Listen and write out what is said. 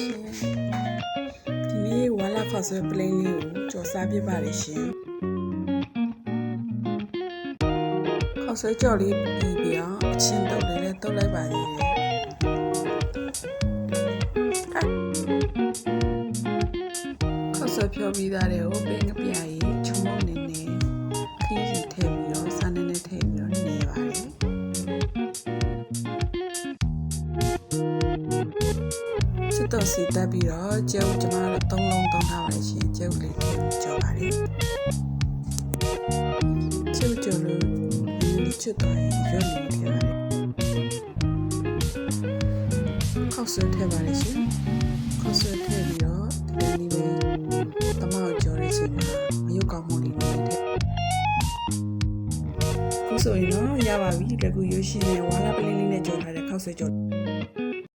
ရှင်။ဒီနေ့ဝါလာခေါ်ဆွဲ plain လေးကိုကြော်စားပြပါရရှင်။ခေါ်ဆွဲကြော်လေးပြီးပြီးအောင်အချင်းတုပ်လေးနဲ့တုပ်လိုက်ပါသေးတယ်။ခေါ်ဆွဲဖြောပြီးသားတွေကိုပင်ကပြားရေးချုံမနေနေ စစ်တော်စီတက်ပြီးတော့ကျုပ်ကျမတို့သုံးလုံးသုံးထားပါရှင်ကျုပ်လေးထည့်ပြီးကြော်ပါတယ်ကျုပ်ကြော်လို့ဒီချစ်တော်ရင်ရွက်လေးထည့်ပါတယ်ခောက်ဆွဲထည့်ပါလေရှင်ခောက်ဆွဲထည့်ပြီးတော့ဒီလိုလေးပဲတမောက်ကြော်တဲ့ချိန်မှာမရုပ်ကောင်းမှုလေးနဲ့ထည့်ခုဆိုရင်တော့ရပါပြီလက်ကူရွှေရှင်နဲ့ဝါလာပလင်းလေးနဲ့ကြော်ထားတဲ့ခောက်ဆွဲကြော်